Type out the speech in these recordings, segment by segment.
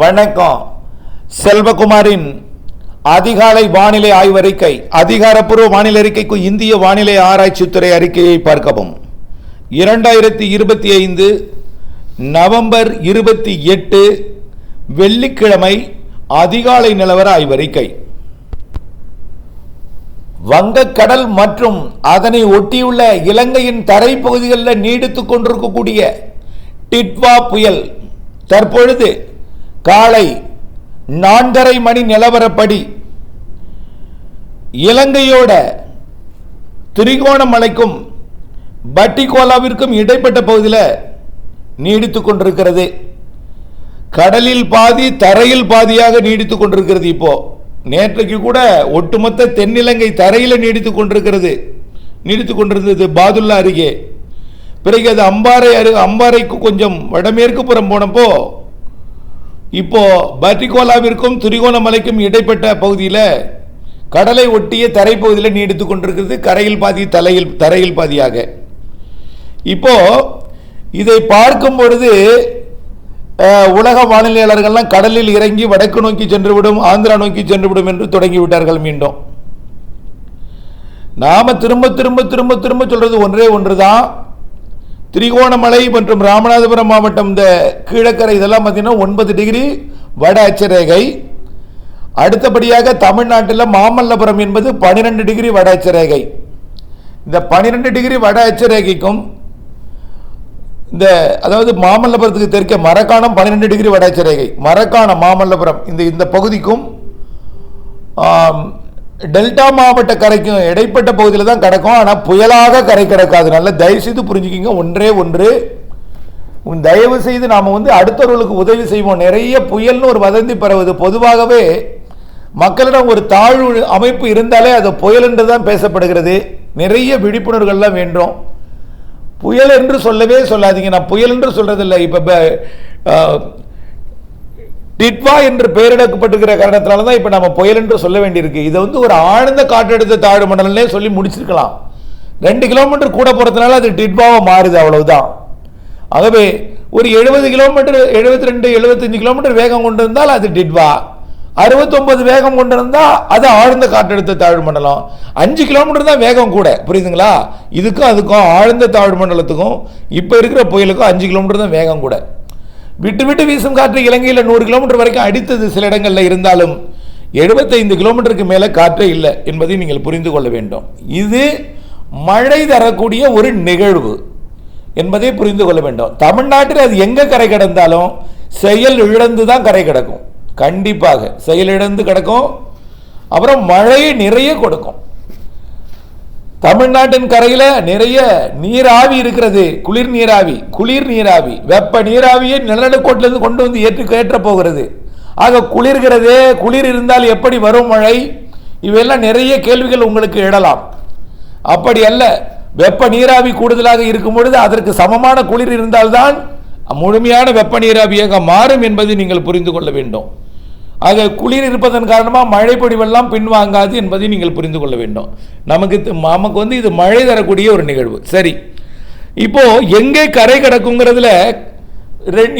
வணக்கம். செல்வகுமாரின் அதிகாலை வானிலை ஆய்வறிக்கை அதிகாரப்பூர்வ வானிலை அறிக்கைக்கு இந்திய வானிலை ஆராய்ச்சித்துறை அறிக்கையை பார்க்கவும். இரண்டாயிரத்தி இருபத்தி ஐந்து நவம்பர் இருபத்தி எட்டு வெள்ளிக்கிழமை அதிகாலை நிலவர ஆய்வறிக்கை. வங்கக்கடல் மற்றும் அதனை ஒட்டியுள்ள இலங்கையின் தரைப்பகுதிகளில் நீடித்துக் கொண்டிருக்கக்கூடிய டிட்வா புயல் தற்பொழுது காலை நான்கரை மணி நிலவரப்படி இலங்கையோட திரிகோணமலைக்கும் பட்டிகோலாவிற்கும் இடைப்பட்ட பகுதியில் நீடித்து கொண்டிருக்கிறது. கடலில் பாதி தரையில் பாதியாக நீடித்து கொண்டிருக்கிறது இப்போ. நேற்றைக்கு கூட ஒட்டுமொத்த தென்னிலங்கை தரையில் நீடித்து கொண்டிருக்கிறது. நீடித்து கொண்டிருந்தது பாதுல்லா அருகே. பிறகு அது அம்பாறை அரு அம்பாறைக்கு கொஞ்சம் வடமேற்கு புறம் போனப்போ இப்போ பட்டிகோலாவிற்கும் திரிகோணமலைக்கும் இடைப்பட்ட பகுதியில் கடலை ஒட்டிய தரைப்பகுதியில் நீடித்து கொண்டிருக்கிறது கரையில் பாதி தலையில் தரையில் பாதியாக. இப்போ இதை பார்க்கும் பொழுது உலக வானிலையாளர்கள்லாம் கடலில் இறங்கி வடக்கு நோக்கி சென்றுவிடும் ஆந்திரா நோக்கி சென்றுவிடும் என்று தொடங்கி விட்டார்கள் மீண்டும். நாம் திரும்ப திரும்ப திரும்ப திரும்ப சொல்கிறது ஒன்றே ஒன்று தான் திரிகோணமலை மற்றும் ராமநாதபுரம் மாவட்டம் இந்த கீழக்கரை இதெல்லாம் பார்த்தீங்கன்னா ஒன்பது டிகிரி வட அச்சரேகை அடுத்தபடியாக தமிழ்நாட்டில் மாமல்லபுரம் என்பது பனிரெண்டு டிகிரி வட அச்சரேகை இந்த பனிரெண்டு டிகிரி வட அச்சரேகைக்கும் இந்த அதாவது மாமல்லபுரத்துக்கு தெற்கே மரக்காணம் பன்னிரெண்டு டிகிரி வட அச்சரேகை மரக்காணம் மாமல்லபுரம் இந்த இந்த பகுதிக்கும் டெல்டா மாவட்ட கரைக்கும் இடைப்பட்ட பகுதியில் தான் கிடக்கும். ஆனால் புயலாக கரை கிடக்காது. நல்ல தயவு செய்து புரிஞ்சுக்கிங்க. ஒன்றே ஒன்று. உன் தயவு செய்து நாம் வந்து அடுத்தவர்களுக்கு உதவி செய்வோம். நிறைய புயல்னு ஒரு வதந்தி பரவுது. பொதுவாகவே மக்களிடம் ஒரு தாழ்வு அமைப்பு இருந்தாலே அது புயல் என்று தான் பேசப்படுகிறது. நிறைய விழிப்புணர்வுகள்லாம் வேண்டும். புயல் என்று சொல்லவே சொல்லாதீங்க. நான் புயல் என்று சொல்றதில்லை. இப்போ டிட்வா என்று பெயரிடப்பட்டிருக்கிற காரணத்தினால தான் இப்போ நம்ம புயல் என்று சொல்ல வேண்டியிருக்கு. இதை வந்து ஒரு ஆழ்ந்த காற்றழுத்த தாழ்வு மண்டலம்னே சொல்லி முடிச்சிருக்கலாம். ரெண்டு கிலோமீட்டர் கூட போகிறதுனால அது டிட்வாவை மாறுது அவ்வளவுதான். ஆகவே ஒரு எழுபது கிலோமீட்டர் எழுபத்தி ரெண்டு எழுபத்தஞ்சு கிலோமீட்டர் வேகம் கொண்டு இருந்தால் அது டிட்வா. அறுபத்தொம்பது வேகம் கொண்டு இருந்தால் அது ஆழ்ந்த காற்றழுத்த தாழ்வு மண்டலம். அஞ்சு கிலோமீட்டர் தான் வேகம் கூட. புரியுதுங்களா? இதுக்கும் அதுக்கும் ஆழ்ந்த தாழ்வு மண்டலத்துக்கும் இப்போ இருக்கிற புயலுக்கும் அஞ்சு கிலோமீட்டர் தான் வேகம் கூட. விட்டு விட்டு வீசும் காற்று இலங்கையில் நூறு கிலோமீட்டர் வரைக்கும் அடித்தது சில இடங்களில் இருந்தாலும் எழுபத்தைந்து கிலோமீட்டருக்கு மேலே காற்றே இல்லை என்பதை நீங்கள் புரிந்து கொள்ள வேண்டும். இது மழை தரக்கூடிய ஒரு நிகழ்வு என்பதை புரிந்து கொள்ள வேண்டும். தமிழ்நாட்டில் அது எங்கே கரை கிடந்தாலும் செயல் இழந்து தான் கரை கிடக்கும். கண்டிப்பாக செயல் இழந்து கிடக்கும். அப்புறம் மழை நிறைய கொடுக்கும். தமிழ்நாட்டின் கரையில் நிறைய நீராவி இருக்கிறது. குளிர் நீராவி குளிர் நீராவி. வெப்ப நீராவியை நிலநடுக்கோட்டிலிருந்து கொண்டு வந்து ஏற்று ஏற்ற போகிறது. ஆக குளிர்கிறது குளிர் இருந்தால் எப்படி வரும் மழை? இவையெல்லாம் நிறைய கேள்விகள் உங்களுக்கு எழலாம். அப்படி அல்ல வெப்ப நீராவி கூடுதலாக இருக்கும் பொழுது அதற்கு சமமான குளிர் இருந்தால்தான் முழுமையான வெப்ப நீராவியாக மாறும் என்பதை நீங்கள் புரிந்து கொள்ள வேண்டும். ஆக குளிர் இருப்பதன் காரணமாக மழைப்பொடிவெல்லாம் பின்வாங்காது என்பதை நீங்கள் புரிந்து கொள்ள வேண்டும். நமக்கு நமக்கு வந்து இது மழை தரக்கூடிய ஒரு நிகழ்வு. சரி. இப்போது எங்கே கரை கிடக்குங்கிறதுல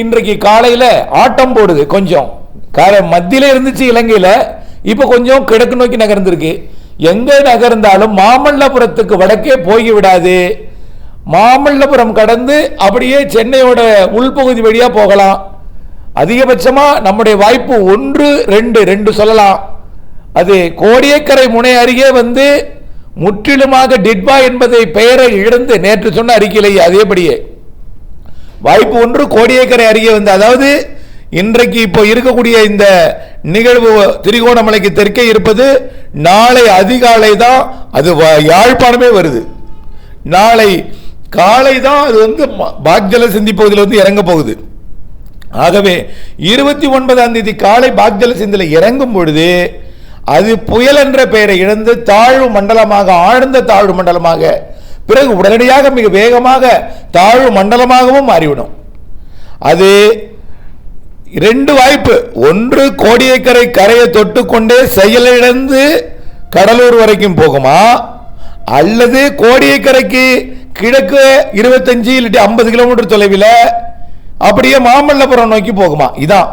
இன்றைக்கு காலையில் ஆட்டம் போடுது கொஞ்சம். கரை மத்தியில் இருந்துச்சு இலங்கையில் இப்போ கொஞ்சம் கிழக்கு நோக்கி நகர்ந்திருக்கு. எங்கே நகர்ந்தாலும் மாமல்லபுரத்துக்கு வடக்கே போய் விடாது. மாமல்லபுரம் கடந்து அப்படியே சென்னையோட உள்பகுதி வழியாக போகலாம். அதிகபட்சமாக நம்முடைய வாய்ப்பு ஒன்று ரெண்டு ரெண்டு சொல்லலாம். அது கோடியக்கரை முனை அருகே வந்து முற்றிலுமாக டிட்பா என்பதை பெயரை இழந்து நேற்று சொன்ன அறிக்கையிலேயே அதேபடியே வாய்ப்பு ஒன்று கோடியக்கரை அருகே வந்து அதாவது இன்றைக்கு இப்போ இருக்கக்கூடிய இந்த நிகழ்வு திரிகோணமலைக்கு தெற்கே இருப்பது நாளை அதிகாலை தான் அது வ- யாழ்ப்பாணமே வருது. நாளை காலை தான் அது வந்து பாக்ஜல சிந்தி பகுதியில் வந்து இறங்க போகுது. ஆகவே இருபத்தி ஒன்பதாம் தேதி காலை பாக்ஜல சிந்தில் இறங்கும் பொழுது அது புயல் என்ற பெயரை இழந்து தாழ்வு மண்டலமாக ஆழ்ந்த தாழ்வு மண்டலமாக பிறகு உடனடியாக மிக வேகமாக தாழ்வு மண்டலமாகவும் மாறிவிடும். அது ரெண்டு வாய்ப்பு. ஒன்று கோடியக்கரை கரையை தொட்டுக்கொண்டே செயலிழந்து கடலூர் வரைக்கும் போகுமா? அல்லது கோடியக்கரைக்கு கிழக்கு இருபத்தஞ்சு இல்லாட்டி ஐம்பது கிலோமீட்டர் தொலைவில் அப்படியே மாமல்லபுரம் நோக்கி போகுமா? இதான்.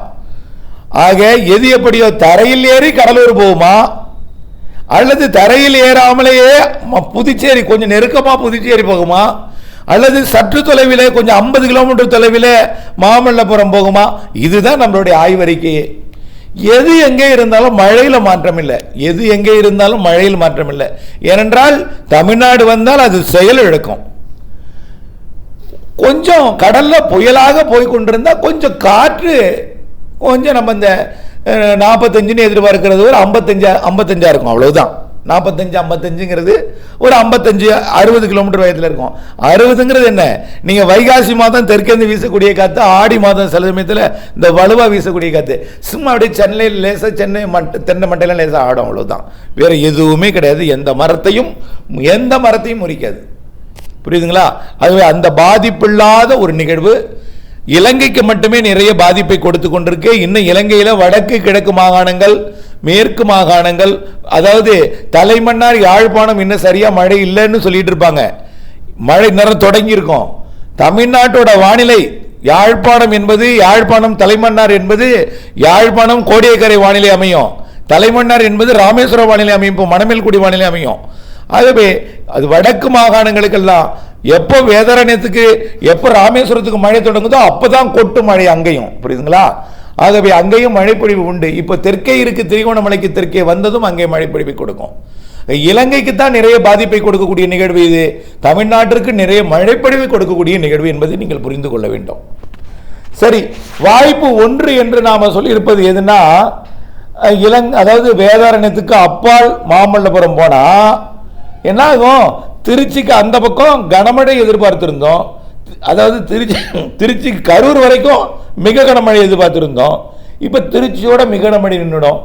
ஆக எது எப்படியோ தரையில் ஏறி கடலூர் போகுமா? அல்லது தரையில் ஏறாமலேயே புதுச்சேரி கொஞ்சம் நெருக்கமாக புதுச்சேரி போகுமா? அல்லது சற்று தொலைவிலே கொஞ்சம் ஐம்பது கிலோமீட்டர் தொலைவிலே மாமல்லபுரம் போகுமா? இதுதான் நம்மளுடைய ஆய்வறிக்கையே எது எங்கே இருந்தாலும் மழையில் மாற்றம் இல்லை எது எங்கே இருந்தாலும் மழையில் மாற்றம் இல்லை ஏனென்றால் தமிழ்நாடு வந்தால் அது செயல் இழக்கும் கொஞ்சம் கடலில் புயலாக போய் கொண்டிருந்தால் கொஞ்சம் காற்று கொஞ்சம் நம்ம இந்த நாற்பத்தஞ்சுன்னு எதிர்பார்க்கிறது ஒரு ஐம்பத்தஞ்சா ஐம்பத்தஞ்சா இருக்கும் அவ்வளோதான் நாற்பத்தஞ்சு ஐம்பத்தஞ்சுங்கிறது ஒரு ஐம்பத்தஞ்சு அறுபது கிலோமீட்டர் வயதில் இருக்கும். அறுபதுங்கிறது என்ன? நீங்கள் வைகாசி மாதம் தெற்கேந்து வீசக்கூடிய காற்று ஆடி மாதம் சில சமயத்தில் இந்த வலுவா வீசக்கூடிய காற்று சும்மா அப்படியே சென்னையில் லேசாக சென்னை மட்ட தென்னை மட்டையெல்லாம் லேசாக ஆடும் அவ்வளோதான் வேறு எதுவுமே கிடையாது. எந்த மரத்தையும் எந்த மரத்தையும் முறிக்காது. புரியுதுங்களா? அதுவே அந்த பாதிப்பில்லாத ஒரு நிகழ்வு இலங்கைக்கு மட்டுமே நிறைய பாதிப்பை கொடுத்து கொண்டிருக்கு. இன்னும் இலங்கையில் வடக்கு கிழக்கு மாகாணங்கள் மேற்கு மாகாணங்கள் அதாவது தலைமன்னார் யாழ்ப்பாணம் இன்னும் சரியாக மழை இல்லைன்னு சொல்லிட்டு இருப்பாங்க. மழை நேரம் தொடங்கியிருக்கோம். தமிழ்நாட்டோட வானிலை யாழ்ப்பாணம் என்பது யாழ்ப்பாணம் தலைமன்னார் என்பது யாழ்ப்பாணம் கோடியக்கரை வானிலை அமையும். தலைமன்னார் என்பது ராமேஸ்வரம் வானிலை அமையும் மணமேல்குடி வானிலை அமையும். ஆகவே அது வடக்கு மாகாணங்களுக்கெல்லாம் எப்போ வேதாரண்யத்துக்கு எப்போ ராமேஸ்வரத்துக்கு மழை தொடங்குதோ அப்போ தான் கொட்டு மழை அங்கேயும். புரியுதுங்களா? ஆகவே அங்கேயும் மழைப்பொழிவு உண்டு. இப்போ தெற்கே இருக்கு திரிகோணமலைக்கு தெற்கே வந்ததும் அங்கே மழைப்பொழிவை கொடுக்கும். இலங்கைக்கு தான் நிறைய பாதிப்பை கொடுக்கக்கூடிய நிகழ்வு இது. தமிழ்நாட்டிற்கு நிறைய மழைப்பொழிவை கொடுக்கக்கூடிய நிகழ்வு என்பதை நீங்கள் புரிந்து கொள்ள வேண்டும். சரி வாய்ப்பு ஒன்று என்று நாம் சொல்லியிருப்பது எதுனா இலங் அதாவது வேதாரண்யத்துக்கு அப்பால் மாமல்லபுரம் போனால் என்ன ஆகும் திருச்சிக்கு அந்த பக்கம் கனமழை எதிர்பார்த்திருந்தோம். அதாவது திருச்சி திருச்சி கரூர் வரைக்கும் மிக கனமழை எதிர்பார்த்திருந்தோம். இப்போ திருச்சியோட மிக கனமழை நின்றுடும்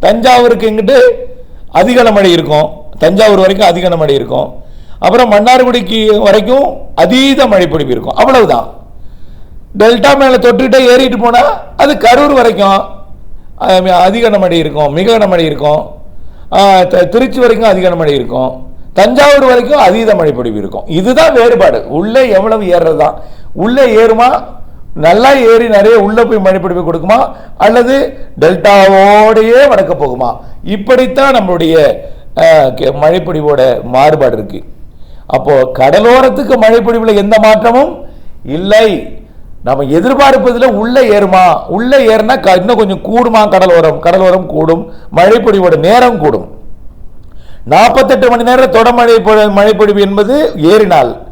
தஞ்சாவூருக்கு எங்கிட்டு அதிக மழை இருக்கும். தஞ்சாவூர் வரைக்கும் அதிக மழை இருக்கும். அப்புறம் மன்னார்குடிக்கு வரைக்கும் அதீத மழைப்பொழிவு இருக்கும். அவ்வளவுதான். டெல்டா மேலே தொட்டுக்கிட்டே ஏறிட்டு போனால் அது கரூர் வரைக்கும் அஹ், அதிக இருக்கும். மிக கனமழை இருக்கும். திருச்சி வரைக்கும் அதிக கனமழை இருக்கும். தஞ்சாவூர் வரைக்கும் அதீத மழைப்பொழிவு இருக்கும். இதுதான் வேறுபாடு. உள்ளே எவ்வளவு ஏறுறது? தான் உள்ளே ஏறுமா? நல்லா ஏறி நிறைய உள்ளே போய் மழைப்பொழிவு கொடுக்குமா? அல்லது டெல்டாவோடையே வடக்க போகுமா? இப்படித்தான் நம்மளுடைய மழைப்பொழிவோட மாறுபாடு இருக்கு. அப்போது கடலோரத்துக்கு மழைப்பொழிவில் எந்த மாற்றமும் இல்லை. நம்ம எதிர்பார்ப்பதில் உள்ளே ஏறுமா? உள்ளே ஏறினா க- இன்னும் கொஞ்சம் கூடுமா? கடலோரம் கடலோரம் கூடும். மழைப்பொழிவோட நேரம் கூடும். நாற்பத்தெட்டு மணி நேரம் தொடமழை பொ- மழைப்பொழிவு என்பது ஏறினால்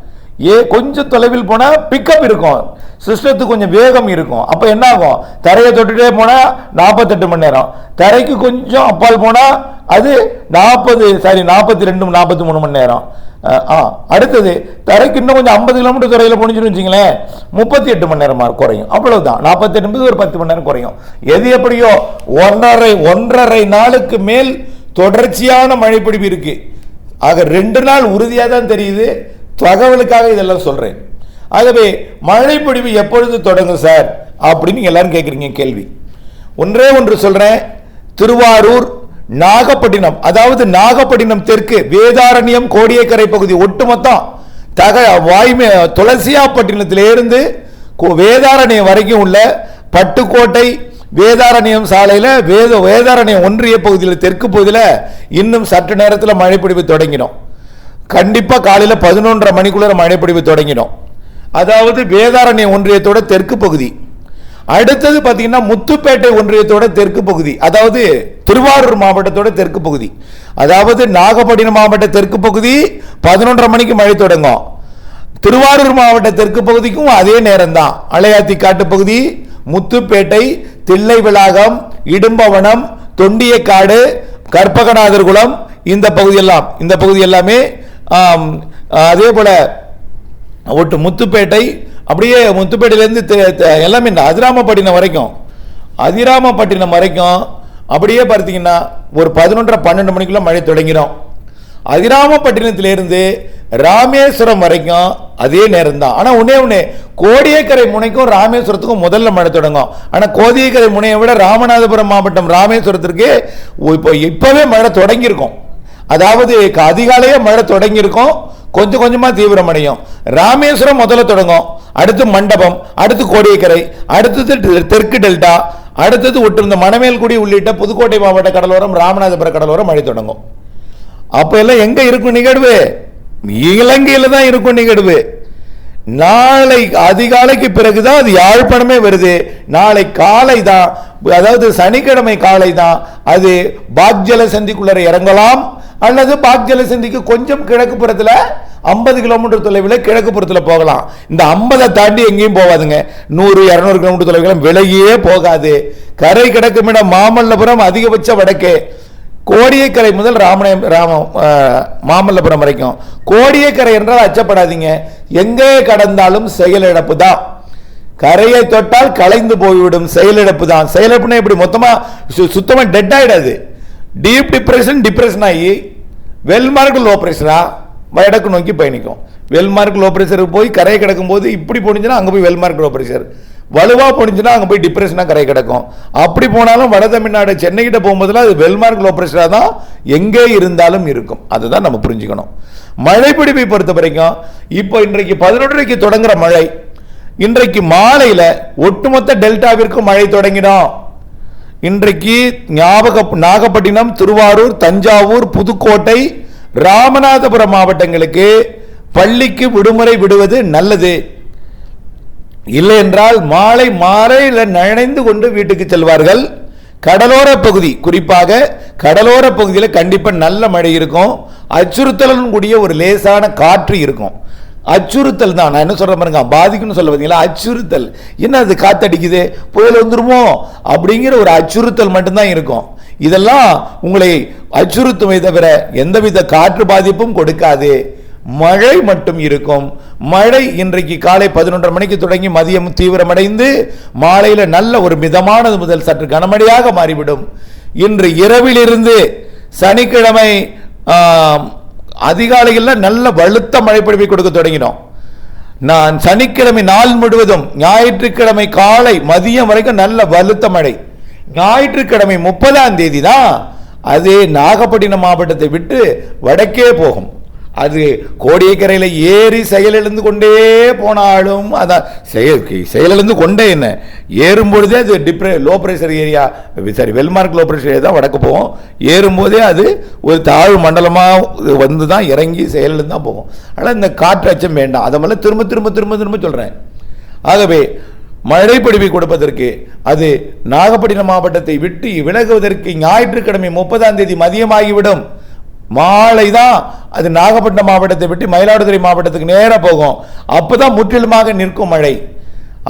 ஏ கொஞ்சம் தொலைவில் போனால் பிக்கப் இருக்கும். சிஸ்டத்துக்கு கொஞ்சம் வேகம் இருக்கும். அப்போ என்ன ஆகும் தரையை தொட்டுட்டே போனால் நாற்பத்தெட்டு மணி நேரம். தரைக்கு கொஞ்சம் அப்பால் போனால் அது நாற்பது சாரி நாற்பத்தி ரெண்டு நாற்பத்தி மூணு மணி நேரம். ஆ அடுத்தது தரைக்கு இன்னும் கொஞ்சம் ஐம்பது கிலோமீட்டர் துறையில் போனிச்சுன்னு வச்சிங்களேன் முப்பத்தி எட்டு மணி நேரமா குறையும். அவ்வளவுதான். நாற்பத்தெட்டு ஒரு பத்து மணி நேரம் குறையும். எது எப்படியோ ஒன்றரை ஒன்றரை நாளுக்கு மேல் தொடர்ச்சியான மழைப்பிடிப்பு இருக்கு. ஆக ரெண்டு நாள் உறுதியாக தான் தெரியுது. தகவலுக்காக இதெல்லாம் சொல்றேன். ஆகவே மழைப்பிடிவு எப்பொழுது தொடங்கும் சார்? அப்படின்னு எல்லாரும் கேட்குறீங்க கேள்வி. ஒன்றே ஒன்று சொல்றேன். திருவாரூர் நாகப்பட்டினம் அதாவது நாகப்பட்டினம் தெற்கு வேதாரண்யம் கோடியக்கரை பகுதி ஒட்டுமொத்தம் தக வாய்மை துளசியாப்பட்டினத்திலிருந்து கோ- வேதாரண்யம் வரைக்கும் உள்ள பட்டுக்கோட்டை வேதாரண்யம் சாலையில் வேத வேதாரண்யம் ஒன்றிய பகுதியில் தெற்கு பகுதியில் இன்னும் சற்று நேரத்தில் மழைப்பிடிப்பு தொடங்கிடும். கண்டிப்பாக காலையில் பதினொன்றரை மணிக்குள்ளே மழைப்பிடிப்பு தொடங்கிடும். அதாவது வேதாரண்யம் ஒன்றியத்தோட தெற்கு பகுதி. அடுத்தது பார்த்தீங்கன்னா முத்துப்பேட்டை ஒன்றியத்தோட தெற்கு பகுதி. அதாவது திருவாரூர் மாவட்டத்தோட தெற்கு பகுதி. அதாவது நாகப்பட்டினம் மாவட்ட தெற்கு பகுதி பதினொன்றரை மணிக்கு மழை தொடங்கும். திருவாரூர் மாவட்ட தெற்கு பகுதிக்கும் அதே நேரம் தான் அலையாத்தி காட்டு பகுதி முத்துப்பேட்டை தில்லை விளாகம் இடும்பவனம் தொண்டியக்காடு கற்பகநாதர் குளம் இந்த பகுதியெல்லாம். இந்த பகுதி எல்லாமே அதே போல ஒட்டு முத்துப்பேட்டை அப்படியே முத்துப்பேட்டையிலேருந்து எல்லாமே இந்த அதிராமப்பட்டினம் வரைக்கும். அதிராமப்பட்டினம் வரைக்கும் அப்படியே பார்த்தீங்கன்னா ஒரு பதினொன்றரை பன்னெண்டு மணிக்குள்ள மழை தொடங்கிடும் அதிராமப்பட்டினத்திலேருந்து ராமேஸ்வரம் வரைக்கும் அதே நேரம் தான் ஆனால் ஒன்னே ஒன்று கோடியக்கரை முனைக்கும் ராமேஸ்வரத்துக்கும் முதல்ல மழை தொடங்கும். ஆனால் கோடியக்கரை முனையை விட ராமநாதபுரம் மாவட்டம் ராமேஸ்வரத்திற்கு இப்போ இப்போவே மழை தொடங்கியிருக்கும். அதாவது க- அதிகாலையே மழை தொடங்கியிருக்கும். கொஞ்சம் கொஞ்சமாக தீவிரமடையும் ராமேஸ்வரம் முதல்ல தொடங்கும். அடுத்து மண்டபம் அடுத்து கோடியக்கரை அடுத்தது தெற்கு டெல்டா அடுத்தது ஒட்டிருந்த மணமேல்குடி உள்ளிட்ட புதுக்கோட்டை மாவட்ட கடலோரம் ராமநாதபுர கடலோரம் மழை தொடங்கும். அப்போ எல்லாம் எங்கே இருக்கும் நிகழ்வு? இலங்கையில் தான் இருக்கும் நிகழ்வு நாளை அதிகாலைக்கு பிறகுதான் அது யாழ்ப்பாணமே வருது. நாளை காலை தான் அதாவது சனிக்கிழமை காலை தான் அது பாக்ஜல சந்திக்குள்ளர இறங்கலாம். அல்லது பாக்ஜல சந்திக்கு கொஞ்சம் கிழக்கு புறத்தில் ஐம்பது கிலோமீட்டர் தொலைவில் கிழக்கு புறத்தில் போகலாம். இந்த ஐம்பதை தாண்டி எங்கேயும் போகாதுங்க. நூறு இரநூறு கிலோமீட்டர் தொலைவில் விலகியே போகாது. கரை கிடக்குமிடம் மாமல்லபுரம் அதிகபட்ச வடக்கே. கோடியக்கரை முதல் ராமணயம் ராமம் மாமல்லபுரம் வரைக்கும். கோடியக்கரை என்றால் அச்சப்படாதீங்க. எங்கே கடந்தாலும் செயலிழப்பு தான். கரையை தொட்டால் கலைந்து போய்விடும் செயலிழப்பு தான். செயலிழப்புனா இப்படி மொத்தமாக சு- டெட் ஆகிடாது டீப் டிப்ரெஷன் டிப்ரெஷன் ஆகி வெல்மார்க் லோ ப்ரெஷராக வடக்கு நோக்கி பயணிக்கும். வெல்மார்க் லோ ப்ரெஷருக்கு போய் கரையை கிடக்கும் போது இப்படி போனிச்சுன்னா அங்கே போய் வெல்மார்க் லோ ப்ரெஷர் வலுவாக போனிச்சுன்னா அங்கே போய் டிப்ரெஷனாக கரை கிடக்கும். அப்படி போனாலும் வட தமிழ்நாடு சென்னை கிட்ட அது வெல்மார்க் லோ ப்ரெஷராக தான் எங்கே இருந்தாலும் இருக்கும். அதுதான் நம்ம புரிஞ்சுக்கணும். மழை பிடிப்பை பொறுத்த வரைக்கும் இப்போ இன்றைக்கு பதினொன்றரைக்கு தொடங்குற மழை இன்றைக்கு மாலையில் ஒட்டுமொத்த டெல்டாவிற்கும் மழை தொடங்கினோம் இன்றைக்கு ஞாபக நாகப்பட்டினம் திருவாரூர் தஞ்சாவூர் புதுக்கோட்டை ராமநாதபுரம் மாவட்டங்களுக்கு பள்ளிக்கு விடுமுறை விடுவது நல்லது. இல்லை என்றால் மாலை மாலையில் நனைந்து கொண்டு வீட்டுக்கு செல்வார்கள். கடலோர பகுதி குறிப்பாக கடலோர பகுதியில் கண்டிப்பாக நல்ல மழை இருக்கும். அச்சுறுத்தலுடன் கூடிய ஒரு லேசான காற்று இருக்கும். அச்சுறுத்தல் தான். நான் என்ன சொல்கிறேன் பாருங்க பாதிக்கும்னு சொல்ல பார்த்தீங்களா அச்சுறுத்தல். என்ன அது காத்தடிக்குது புயல் வந்துருமோ? அப்படிங்கிற ஒரு அச்சுறுத்தல் மட்டும்தான் இருக்கும். இதெல்லாம் உங்களை அச்சுறுத்துமே தவிர எந்தவித காற்று பாதிப்பும் கொடுக்காது. மழை மட்டும் இருக்கும். மழை இன்றைக்கு காலை பதினொன்றரை மணிக்கு தொடங்கி மதியம் தீவிரமடைந்து மாலையில் நல்ல ஒரு மிதமானது முதல் சற்று கனமழையாக மாறிவிடும். இன்று இரவிலிருந்து சனிக்கிழமை அதிகாலையில் நல்ல வலுத்த மழைப்பொழிவை கொடுக்க தொடங்கினோம். நான் சனிக்கிழமை நாள் முழுவதும் ஞாயிற்றுக்கிழமை காலை மதியம் வரைக்கும் நல்ல வலுத்த மழை. ஞாயிற்றுக்கிழமை முப்பதாம் தேதி தான் அதே நாகப்பட்டினம் மாவட்டத்தை விட்டு வடக்கே போகும். அது கோடியக்கரையில் ஏறி செயலிழந்து கொண்டே போனாலும் அதான் செயல் செயலிழந்து கொண்டே என்ன? ஏறும் பொழுதே அது depression low pressure area sorry well marked low pressure area தான் வடக்கு போகும். ஏறும்போதே அது ஒரு தாழ்வு மண்டலமாக வந்து தான் இறங்கி செயலிழந்து தான் போகும். ஆனால் இந்த காற்று அச்சம் வேண்டாம். அதை மேலே திரும்ப திரும்ப திரும்ப திரும்ப சொல்கிறேன் ஆகவே மழை கொடுப்பதற்கு அது நாகப்பட்டினம் மாவட்டத்தை விட்டு விலகுவதற்கு ஞாயிற்றுக்கிழமை முப்பதாம் தேதி மதியமாகிவிடும். மாலை தான் அது நாகப்பட்டினம் மாவட்டத்தை விட்டு மயிலாடுதுறை மாவட்டத்துக்கு நேராக போகும். அப்பதான் முற்றிலுமாக நிற்கும் மழை.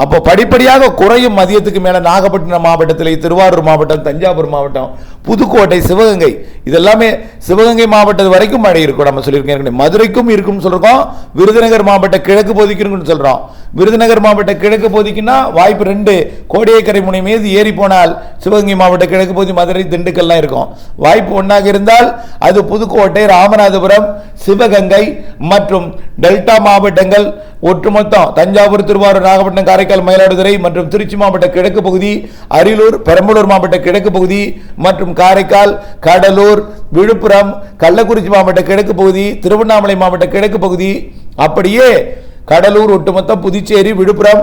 அப்போ படிப்படியாக குறையும் மதியத்துக்கு மேலே நாகப்பட்டினம் மாவட்டத்தில் திருவாரூர் மாவட்டம் தஞ்சாவூர் மாவட்டம் புதுக்கோட்டை சிவகங்கை இதெல்லாமே சிவகங்கை மாவட்டம் வரைக்கும் மழை இருக்கும். நம்ம சொல்லியிருக்கேன் மதுரைக்கும் இருக்கும்னு சொல்கிறோம் விருதுநகர் மாவட்ட கிழக்கு பகுதிக்குன்னு சொல்கிறோம் விருதுநகர் மாவட்ட கிழக்கு பகுதிக்குன்னா வாய்ப்பு ரெண்டு. கோடியக்கரை முனை மீது ஏறி போனால் சிவகங்கை மாவட்ட கிழக்கு பகுதி மதுரை திண்டுக்கல்லாம் இருக்கும். வாய்ப்பு ஒன்றாக இருந்தால் அது புதுக்கோட்டை ராமநாதபுரம் சிவகங்கை மற்றும் டெல்டா மாவட்டங்கள் ஒட்டுமொத்தம். தஞ்சாவூர் திருவாரூர் நாகப்பட்டினம் காரைக்கால் மயிலாடுதுறை மற்றும் திருச்சி மாவட்ட கிழக்கு பகுதி அரியலூர் பெரம்பலூர் மாவட்ட கிழக்கு பகுதி மற்றும் காரைக்கால் கடலூர் விழுப்புரம் கள்ளக்குறிச்சி மாவட்ட கிழக்கு பகுதி திருவண்ணாமலை மாவட்ட கிழக்கு பகுதி. அப்படியே கடலூர் ஒட்டுமொத்தம் புதுச்சேரி விழுப்புரம்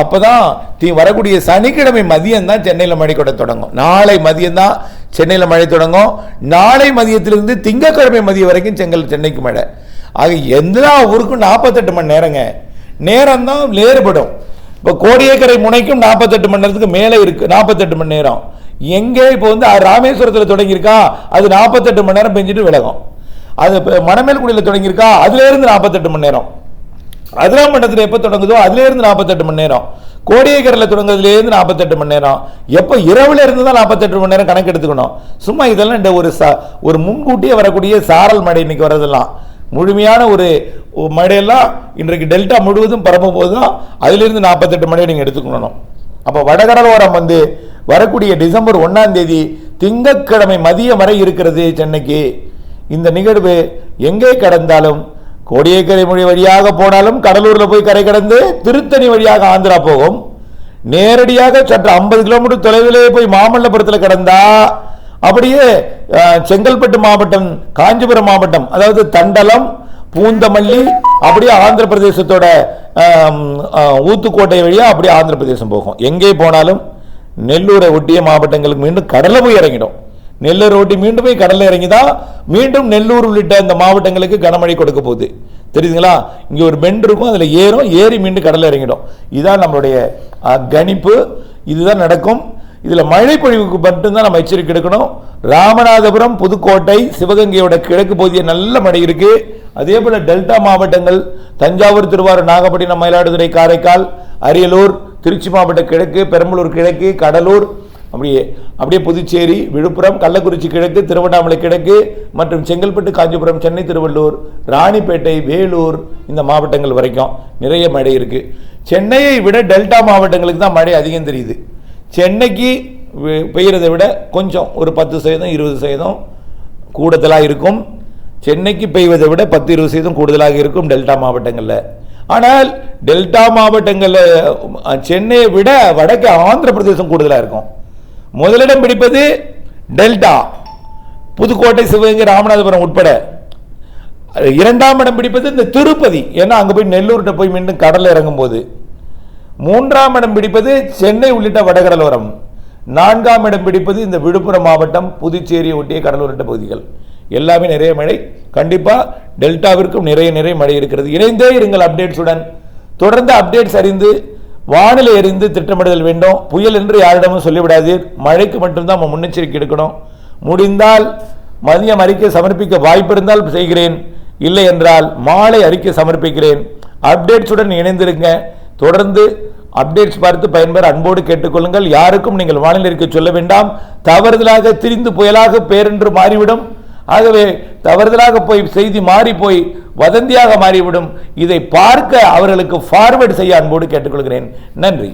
அப்போதான் தீ வரக்கூடிய சனிக்கிழமை மதியம் தான் சென்னையில் மழை கொட தொடங்கும். நாளை மதியம் தான் சென்னையில் மழை தொடங்கும். நாளை மதியத்திலிருந்து திங்கட்கிழமை மதியம் வரைக்கும் செங்கல் சென்னைக்கு மழை. ஆக எல்லா ஊருக்கும் நாற்பத்தெட்டு மணி நேரங்க. நேரம் தான் வேறுபடும். இப்போ கோடியக்கரை முனைக்கும் நாற்பத்தெட்டு மணி நேரத்துக்கு மேலே இருக்கு நாற்பத்தெட்டு மணி நேரம். எங்கே இப்போ வந்து ராமேஸ்வரத்தில் தொடங்கியிருக்கா? அது நாற்பத்தெட்டு மணி நேரம் பெஞ்சிட்டு விலகும். அது இப்போ மணமேல்குடியில் தொடங்கியிருக்கா? அதுலேருந்து நாற்பத்தெட்டு மணி நேரம். அதிராம் மண்டலத்தில் எப்போ தொடங்குதோ அதுலேருந்து நாற்பத்தெட்டு மணி நேரம். கோடியக்கரில் தொடங்குறதுலேருந்து நாற்பத்தெட்டு மணி நேரம். எப்போ இரவுல இருந்து தான் நாற்பத்தெட்டு மணி நேரம் கணக்கு எடுத்துக்கணும் சும்மா இதெல்லாம் இந்த ஒரு ச ஒரு முன்கூட்டியே வரக்கூடிய சாரல் மழை இன்னைக்கு வரதெல்லாம் முழுமையான ஒரு மழையெல்லாம் இன்றைக்கு டெல்டா முழுவதும் பரப்பும் போது தான் அதிலிருந்து நாற்பத்தெட்டு மழையை நீங்கள் எடுத்துக்கணும். அப்போ வடகடலோரம் வந்து வரக்கூடிய டிசம்பர் ஒன்றாம் தேதி திங்கட்கிழமை மதியம் வரை இருக்கிறது சென்னைக்கு. இந்த நிகழ்வு எங்கே கடந்தாலும் கோடியக்கரை மொழி வழியாக போனாலும் கடலூரில் போய் கரை கடந்து திருத்தணி வழியாக ஆந்திரா போகும். நேரடியாக சற்று ஐம்பது கிலோமீட்டர் தொலைவிலே போய் மாமல்லபுரத்தில் கடந்தால் அப்படியே செங்கல்பட்டு மாவட்டம் காஞ்சிபுரம் மாவட்டம் அதாவது தண்டலம் பூந்தமல்லி அப்படியே ஆந்திர பிரதேசத்தோட ஊத்துக்கோட்டை வழியாக அப்படியே ஆந்திர பிரதேசம் போகும். எங்கே போனாலும் நெல்லூரை ஒட்டிய மாவட்டங்களுக்கு மீண்டும் கடலை போய் இறங்கிடும். நெல்லூர் ஒட்டி மீண்டும் போய் கடலில் இறங்கி தான் மீண்டும் நெல்லூர் உள்ளிட்ட இந்த மாவட்டங்களுக்கு கனமழை கொடுக்க போகுது. தெரியுதுங்களா? இங்கே ஒரு பெண்ட் இருக்கும் அதில் ஏறும் ஏறி மீண்டும் கடலில் இறங்கிடும். இதுதான் நம்மளுடைய கணிப்பு. இதுதான் நடக்கும். இதில் மழை பொழிவுக்கு மட்டும்தான் நம்ம எச்சரிக்கை எடுக்கணும். ராமநாதபுரம் புதுக்கோட்டை சிவகங்கையோட கிழக்கு பகுதியில் நல்ல மழை இருக்கு. அதே போல டெல்டா மாவட்டங்கள் தஞ்சாவூர் திருவாரூர் நாகப்பட்டினம் மயிலாடுதுறை காரைக்கால் அரியலூர் திருச்சி மாவட்ட கிழக்கு பெரம்பலூர் கிழக்கு கடலூர் அப்படியே அப்படியே புதுச்சேரி விழுப்புரம் கள்ளக்குறிச்சி கிழக்கு திருவண்ணாமலை கிழக்கு மற்றும் செங்கல்பட்டு காஞ்சிபுரம் சென்னை திருவள்ளூர் ராணிப்பேட்டை வேலூர் இந்த மாவட்டங்கள் வரைக்கும் நிறைய மழை இருக்குது சென்னையை விட டெல்டா மாவட்டங்களுக்கு தான் மழை அதிகம் தெரியுது. சென்னைக்கு பெய்கிறதை விட கொஞ்சம் ஒரு பத்து சதவீதம் இருபது சதவீதம் கூடுதலாக இருக்கும். சென்னைக்கு பெய்வதை விட பத்து இருபது சதவீதம் கூடுதலாக இருக்கும் டெல்டா மாவட்டங்களில். ஆனால் டெல்டா மாவட்டங்களில் சென்னையை விட வடக்கு ஆந்திர பிரதேசம் கூடுதலாக இருக்கும். முதலிடம் பிடிப்பது டெல்டா. புதுக்கோட்டை சிவகங்கை ராமநாதபுரம் உட்பட. இரண்டாம் இடம் பிடிப்பது இந்த திருப்பதி. ஏன்னா அங்கே போய் நெல்லூர்கிட்ட போய் மீண்டும் கடலில் இறங்கும்போது. மூன்றாம் இடம் பிடிப்பது சென்னை உள்ளிட்ட வடகடலோரம். நான்காம் இடம் பிடிப்பது இந்த விழுப்புரம் மாவட்டம் புதுச்சேரி ஒட்டிய கடலோரட்ட பகுதிகள். எல்லாமே நிறைய மழை. கண்டிப்பாக டெல்டாவிற்கும் நிறைய நிறைய மழை இருக்கிறது. இணைந்தே இருங்கள் அப்டேட்ஸுடன். தொடர்ந்து அப்டேட்ஸ் அறிந்து வானிலை அறிந்து திட்டமிடுதல் வேண்டும். புயல் என்று யாரிடமும் சொல்லிவிடாதீர். மழைக்கு மட்டும்தான் நம்ம முன்னெச்சரிக்கை எடுக்கணும். முடிந்தால் மதியம் அறிக்கை சமர்ப்பிக்க வாய்ப்பு இருந்தால் செய்கிறேன். இல்லை என்றால் மாலை அறிக்கை சமர்ப்பிக்கிறேன். அப்டேட்ஸுடன் இணைந்திருங்க. தொடர்ந்து அப்டேட்ஸ் பார்த்து பயன்பெற அன்போடு கேட்டுக்கொள்ளுங்கள். யாருக்கும் நீங்கள் வானிலை சொல்ல வேண்டாம். தவறுதலாக திரிந்து புயலாக பேரென்று மாறிவிடும். ஆகவே தவறுதலாக போய் செய்தி மாறி போய் வதந்தியாக மாறிவிடும். இதை பார்க்க அவர்களுக்கு ஃபார்வேர்டு செய்ய அன்போடு கேட்டுக்கொள்கிறேன். நன்றி.